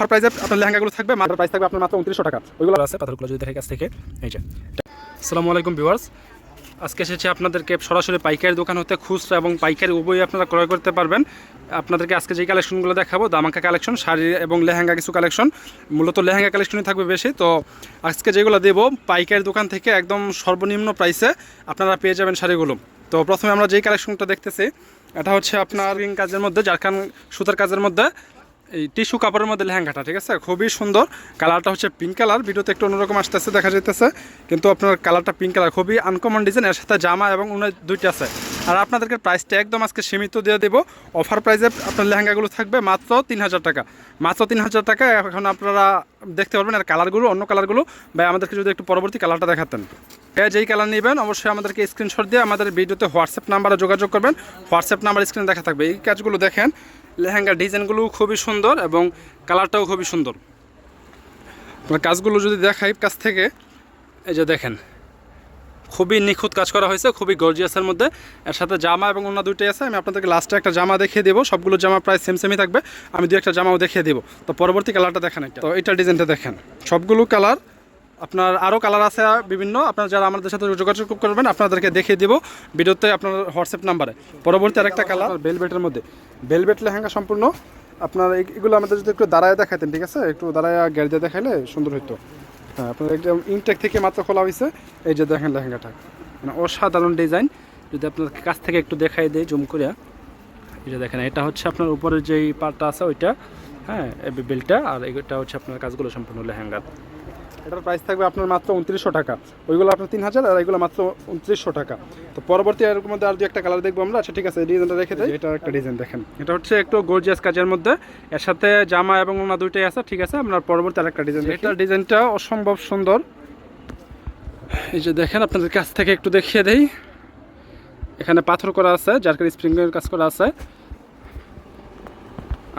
Offer প্রাইসে আপনার লেহেঙ্গাগুলো থাকবে, মাত্র প্রাইস থাকবে আপনার মাত্র উনত্রিশশো টাকা। ওইগুলো আছে পাথরগুলো যদি দেখে কাছ থেকে, এই যে। আসসালামু আলাইকুম ভিউয়ার্স আজকে এসেছি আপনাদেরকে সরাসরি পাইকারি দোকান হতে খুচরা এবং পাইকারি উভয়ই আপনারা ক্রয় করতে পারবেন। আপনাদেরকে আজকে যে কালেকশনগুলো দেখাবো, দামাকা কালেকশন, শাড়ি এবং লেহেঙ্গা কিছু কালেকশন, মূলত লেহেঙ্গা কালেকশনই থাকবে বেশি। তো আজকে যেগুলো দেবো, পাইকারি দোকান থেকে একদম সর্বনিম্ন প্রাইসে আপনারা পেয়ে যাবেন শাড়িগুলো। তো প্রথমে আমরা যেই কালেকশনটা দেখতেছি, এটা হচ্ছে আপনার কাজের মধ্যে জারখান সুতার কাজের মধ্যে। এই টিস্যু কাপড়ের মধ্যে লেহেঙ্গাটা, ঠিক আছে? খুবই সুন্দর। কালারটা হচ্ছে পিঙ্ক কালার। ভিডিওতে একটু অন্যরকম আসতেছে, দেখা যাইতেছে। কিন্তু আপনার কালারটা পিঙ্ক কালার। খুবই আনকমন ডিজাইন এর সাথে জামা এবং উনার দুইটা আছে। আর আপনাদেরকে প্রাইসটা একদম আজকে সীমিত দিয়ে দেবো। অফার প্রাইসে আপনার লেহেঙ্গাগুলো থাকবে মাত্র তিন হাজার টাকা। মাত্র তিন হাজার টাকা, এখন আপনারা দেখতে পারবেন আর কালারগুলো, অন্য কালারগুলো। বা আমাদেরকে যদি একটু পরবর্তী কালারটা দেখাতেন। যেই কালার নেবেন, অবশ্যই আমাদেরকে স্ক্রিনশট দিয়ে আমাদের ভিডিওতে হোয়াটসঅ্যাপ নাম্বারে যোগাযোগ করবেন। হোয়াটসঅ্যাপ নাম্বার স্ক্রিনে দেখা থাকবে। এই কাজগুলো দেখেন। লেহেঙ্গার ডিজাইনগুলোও খুবই সুন্দর এবং কালারটাও খুবই সুন্দর। কাজগুলো যদি দেখাই কাছ থেকে, এই যে দেখেন, খুবই নিখুঁত কাজ করা হয়েছে, খুবই গর্জিয়াসের মধ্যে। এর সাথে জামা এবং অন্য দুইটাই আছে, আমি আপনাদেরকে লাস্টে একটা জামা দেখিয়ে দেবো, সবগুলো জামা প্রায় সেম সেমই থাকবে। আমি দু একটা জামাও দেখিয়ে দেবো। তো পরবর্তী কালারটা দেখেন একটা। তো এইটা ডিজাইনটা দেখেন। সবগুলো কালার, আপনার আরও কালার আছে বিভিন্ন, আপনারা যারা আমাদের সাথে যোগাযোগ করবেন, আপনাদেরকে দেখিয়ে দিব। ভিডিওতে আপনার হোয়াটসঅ্যাপ নাম্বারে পরবর্তী আরেকটা কালার। বেলবেটের মধ্যে। বেলবেট লেহেঙ্গা সম্পূর্ণ। আপনার এগুলো আমাদের যদি একটু দাঁড়ায় দেখাতেন ঠিক আছে? একটু দাঁড়ায় গ্যারি দিয়ে দেখাইলে সুন্দর হইতো। হ্যাঁ আপনার একদম ইনটেক থেকে মাত্র খোলা হয়েছে এই যে দেখেন লেহেঙ্গাটা। মানে অসাধারণ ডিজাইন যদি আপনার কাছ থেকে একটু দেখাই দেয় জুম করে এটা দেখেন, এটা হচ্ছে আপনার উপরের যেই পার্টটা আছে, ওইটা হ্যাঁ বেলটা আর এটা হচ্ছে আপনার কাজগুলো সম্পূর্ণ লেহেঙ্গার এটার প্রাইস থাকবে আপনার মাত্র উনত্রিশশো টাকা। ওইগুলো আপনার তিন হাজার আর এগুলো মাত্র উনত্রিশশো টাকা। তো পরবর্তী এর মধ্যে আর দু একটা কালার দেখব আমরা আচ্ছা ঠিক আছে ডিজাইনটা রেখে দেয় এটা একটা ডিজাইন দেখেন। এটা হচ্ছে একটু গোর্জিয়াস কাজের মধ্যে। এর সাথে জামা এবং ওনা দুইটাই আছে ঠিক আছে আপনার পরবর্তী আরেকটা ডিজাইন এটা ডিজাইনটা অসম্ভব সুন্দর। এই যে দেখেন আপনাদের কাছ থেকে একটু দেখিয়ে দেই। এখানে পাথর করা আছে যার জারকার স্প্রিংয়ের কাজ করা আছে।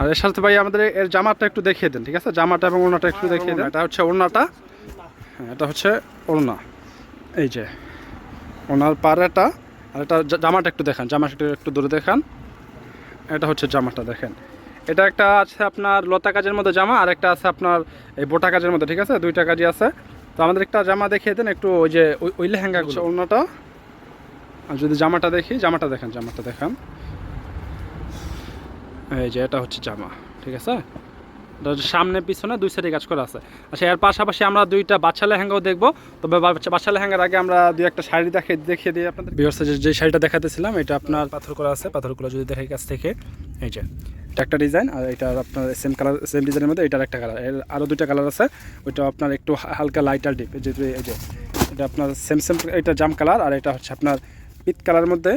আর এর সাথে ভাই আমাদের এর জামাটা একটু দেখিয়ে দেন ঠিক আছে? জামাটা এবং ওনাটা একটু দেখিয়ে দেন। এটা হচ্ছে ওড়নাটা। হ্যাঁ এটা হচ্ছে ওড়না। এই যে ওনার পাড়াটা আর এটা জামাটা একটু দেখান জামাটা একটু একটু দূরে দেখান। এটা হচ্ছে জামাটা দেখেন। এটা একটা আছে আপনার লতা কাজের মধ্যে জামা আর একটা আছে আপনার এই বোটা কাজের মধ্যে ঠিক আছে? দুইটা কাজই আছে। তো আমাদের একটা জামা দেখিয়ে দেন একটু ওই যে ওই- ওই লেহেঙ্গা হচ্ছে ওড়নাটা। আর যদি জামাটা দেখি জামাটা দেখান জামাটা দেখান। এই যে এটা হচ্ছে জামা ঠিক আছে? সামনে, পিছনে দুই সাইডে কাজ করা আছে। আচ্ছা এর পাশাপাশি আমরা দুইটা বাচ্চা লেহেঙ্গাও দেখব। তবে বাচ্চা লেহেঙ্গার আগে আমরা দুই একটা শাড়ি দেখে দেখিয়ে দিই আপনাদের। বিহার্সে যে শাড়িটা দেখাতেছিলাম, এটা আপনার পাথর করা আছে। পাথরগুলো যদি দেখে কাছ থেকে, এই যে, এটা একটা ডিজাইন আর এটা আপনার সেম কালার সেম ডিজাইনের মধ্যে এটার একটা কালারের আরও দুইটা কালার আছে। ওইটা আপনার একটু হালকা লাইটার ডিপ যেহেতু এই যে এটা আপনার সেম সেম এটা জাম কালার আর এটা হচ্ছে আপনার পিত কালারের মধ্যে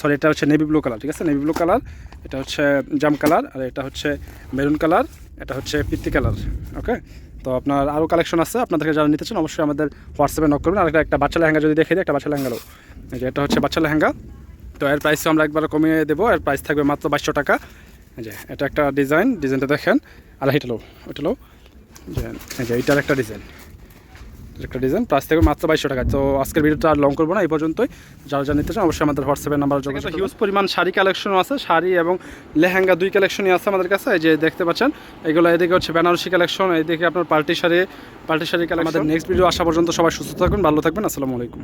সরি এটা হচ্ছে নেভি ব্লু কালার ঠিক আছে? নেভি ব্লু কালার এটা হচ্ছে জাম কালার আর এটা হচ্ছে মেরুন কালার এটা হচ্ছে পিত্তি কালার, ওকে? তো আপনার আরও কালেকশন আছে, আপনাদেরকে যারা নিতে চান অবশ্যই আমাদের হোয়াটসঅ্যাপে নক করবেন। আর একটা একটা বাচ্চা লেহেঙ্গা যদি দেখে দিই, একটা বাচ্চা লেহেঙ্গালো যে এটা হচ্ছে বাচ্চা লেহেঙ্গা। তো এর প্রাইসও আমরা একবার কমিয়ে দেবো। এর প্রাইস থাকবে মাত্র বাইশশো টাকা। যে, এটা একটা ডিজাইন ডিজাইনটা দেখেন। আর এটা লো ওটা লো যে এইটার একটা ডিজাইন একটা ডিজাইন প্রাইস থেকে মাত্র বাইশশো টাকা তো আজকের ভিডিওটা আর লং করব না এই পর্যন্তই। যারা যা নিতে চান অবশ্যই আমাদের হোয়াটসঅ্যাপের নাম্বার যোগাযোগ হিউজ পরিমাণ শাড়ি কালেকশনও আছে শাড়ি এবং লেহেঙ্গা দুই কালেকশনই আছে আমাদের কাছে এই যে দেখতে পাচ্ছেন এগুলো এদিকে হচ্ছে বেনারসি কালেকশন এদিকে আপনার party sari party sari collection আমাদের নেক্সট ভিডিও আসা পর্যন্ত সবাই সুস্থ থাকবেন ভালো থাকবেন আসসালামু আলাইকুম।